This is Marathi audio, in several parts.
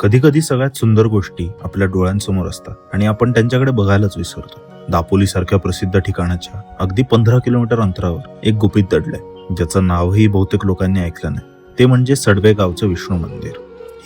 कधी कधी सगळ्यात सुंदर गोष्टी आपल्या डोळ्यांसमोर असतात आणि आपण त्यांच्याकडे बघायलाच विसरतो. दापोली सारख्या प्रसिद्ध ठिकाणाच्या अगदी पंधरा किलोमीटर अंतरावर एक गुपित दडलंय. ज्याचं नावही बहुतेक लोकांनी ऐकलं नाही. ते म्हणजे सडवे गावचं विष्णू मंदिर.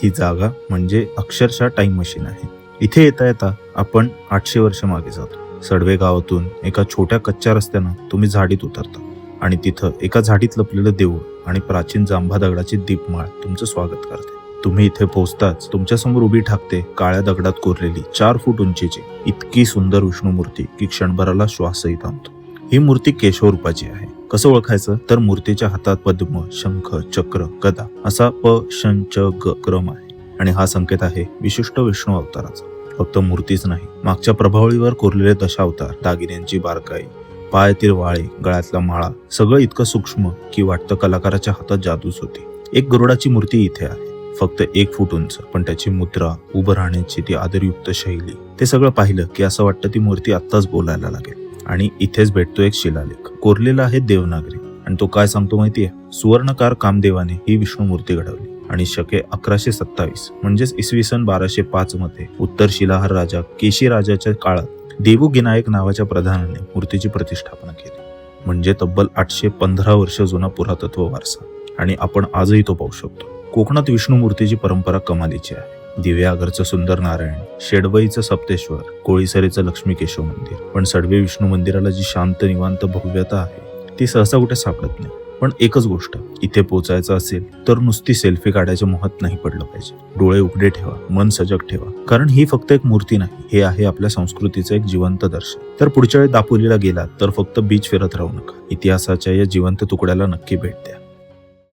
ही जागा म्हणजे अक्षरशः टाइम मशीन आहे. इथे येता येता आपण आठशे वर्ष मागे जातो. सडवे गावातून एका छोट्या कच्च्या रस्त्यानं तुम्ही झाडीत उतरता. आणि तिथं एका झाडीत लपलेलं देऊळ आणि प्राचीन जांभा दगडाची दीपमाळ तुमचं स्वागत करते. तुम्ही इथे पोहोचताच तुमच्यासमोर उभी ठाकते काळ्या दगडात कोरलेली चार फूट उंचीची इतकी सुंदर विष्णू मूर्ती की क्षणभराला श्वासही थांबतो. ही मूर्ती केशव रूपाची आहे. कसं ओळखायचं? तर मूर्तीच्या हातात पद्म शंख चक्र गदा असा प शन च ग क्रम आहे. आणि हा संकेत आहे विशिष्ट विष्णू अवताराचा. फक्त मूर्तीच नाही मागच्या प्रभावळीवर कोरलेले दशावतार दागिन्यांची बारकाई पायातील वाळे गळ्यातला माळा सगळं इतकं सूक्ष्म की वाटतं कलाकाराच्या हातात जादूच होती. एक गरुडाची मूर्ती इथे आहे फक्त एक फूट उंच पण त्याची मुद्रा उभं राहण्याची ती आदरयुक्त शैली ते सगळं पाहिलं की असं वाटतं ती मूर्ती आत्ताच बोलायला लागेल. आणि इथेच भेटतो एक शिलालेख. कोरलेला आहे देवनागरी. आणि तो काय सांगतो माहितीये? सुवर्णकार कामदेवाने ही विष्णू मूर्ती घडवली. आणि शके अकराशे सत्तावीस म्हणजेच इसवी सन बाराशे पाच मध्ये उत्तर शिलाहार राजा केशी राजाच्या काळात देवगिनायक नावाच्या प्रधानाने मूर्तीची प्रतिष्ठापना केली. म्हणजे तब्बल आठशे पंधरा वर्ष जुना पुरातत्व वारसा. आणि आपण आजही तो पाहू शकतो. कोकणात विष्णू मूर्तीची परंपरा कमालीची आहे. दिव्यागरचं सुंदर नारायण शेडवईचं सप्तेश्वर कोळीसरेचं लक्ष्मी केशव मंदिर. पण सडवे विष्णू मंदिराला जी शांत निवांत भव्यता आहे ती सहसा कुठे सापडत नाही. पण एकच गोष्ट इथे पोचायचं असेल तर नुसती सेल्फी काढायच्या मोहात नाही पडलं पाहिजे. डोळे उघडे ठेवा मन सजग ठेवा कारण ही फक्त एक मूर्ती नाही हे आहे आपल्या संस्कृतीचं एक जिवंत दर्शन. तर पुढच्या वेळी दापोलीला गेलात तर फक्त बीच फिरत राहू नका. इतिहासाच्या या जिवंत तुकड्याला नक्की भेट द्या.